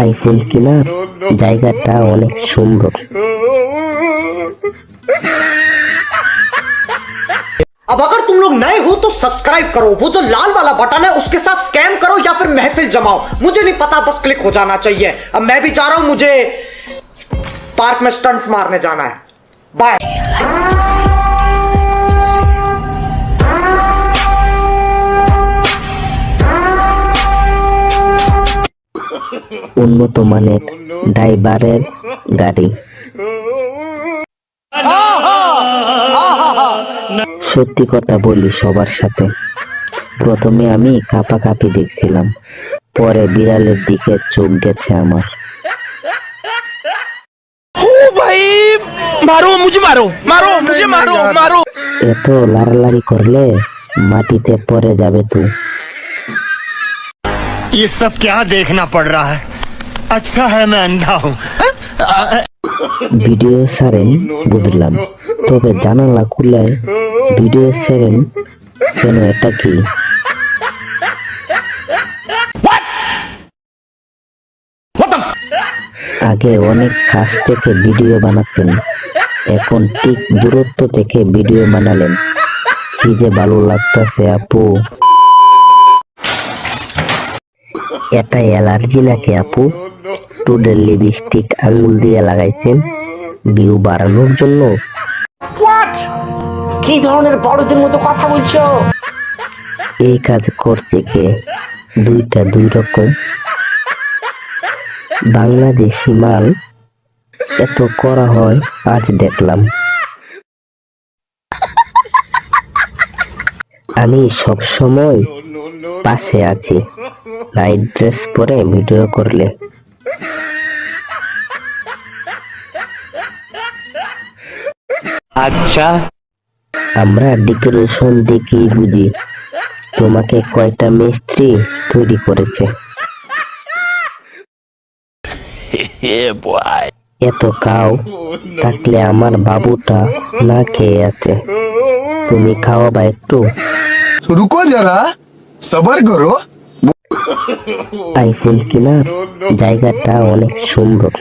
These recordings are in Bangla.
আইফোন কেনার জায়গাটা অনেক সুন্দর अब अगर तुम लोग नए हो तो सब्सक्राइब करो वो जो लाल वाला बटन है उसके साथ स्कैम करो या फिर महफिल जमाओ मुझे नहीं पता बस क्लिक हो जाना चाहिए अब मैं भी जा रहा हूं मुझे पार्क में स्टंट्स मारने जाना है बाय উন্নত মানের ড্রাইভারের গাড়ি সত্যি কথা বলি সবার সাথে প্রথমে আমি কাপা কাপি দেখছিলাম পরে বিড়ালের দিকে চোখ গেছে আমার भाई मारो मुझे मारो मारो मुझे मारो मारो এত লাড়ালাড়ি করলে মাটিতে পড়ে যাবে তুই ये सब क्या देखना पड़ रहा है আচ্ছা হ্যাঁ ভিডিও সারেন বুঝলাম। তবে জানালা খুলে ভিডিও সারেন কেন এটা কি? আগে অনেক কাজ থেকে ভিডিও বানাতেন। এখন ঠিক দূরত্ব থেকে ভিডিও বানালেন। কি যে ভালো লাগতেছে, আপু। এটা অ্যালার্জি লাগে আপু? টুডের লিপস্টিক আঙুল দিয়ে লাগাইছেন ভিউ বাড়ানোর জন্য। কি ধরনের বড়দের মতো কথা বলছো? এই কাজ করছে কে দুইটা দুই রকম। বাংলাদেশি মাল এত করা হয় আজ দেখলাম। আমি সব সময় পাশে আছি। নাইট ড্রেস পরে ভিডিও করলে। আচ্ছা। আমরা ডেকোরেশন দেখেই বুঝি তোমাকে কয়টা মিস্ত্রি তৈরি করেছে। এত খাও থাকলে আমার বাবুটা না খেয়ে আছে। তুমি খাওয়াবা একটু। রুকো যারা সবার করো। আইফেল কেনার জায়গাটা অনেক সুন্দর।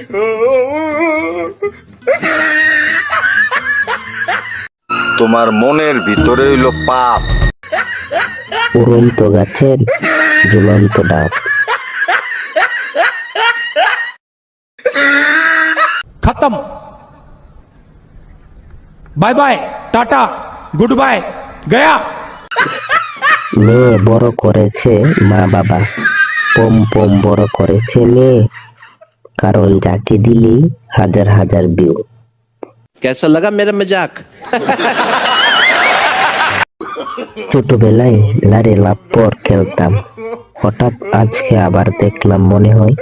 তোমার মনের ভিতরে হইল পাপ। উড়ন্ত গাছের খতম। Bye bye tata good bye Gaya. মেয়ে বড় করেছে মা বাবা। পম পম বড় করেছে মেয়ে। কারণ যাকে দিলি হাজার হাজার বিয়ে कैसा लगा मेरा मजाक ছোটবেলায় লারে লাপ্পর খেলতাম হঠাৎ আজকে আবার দেখলাম মনে হয়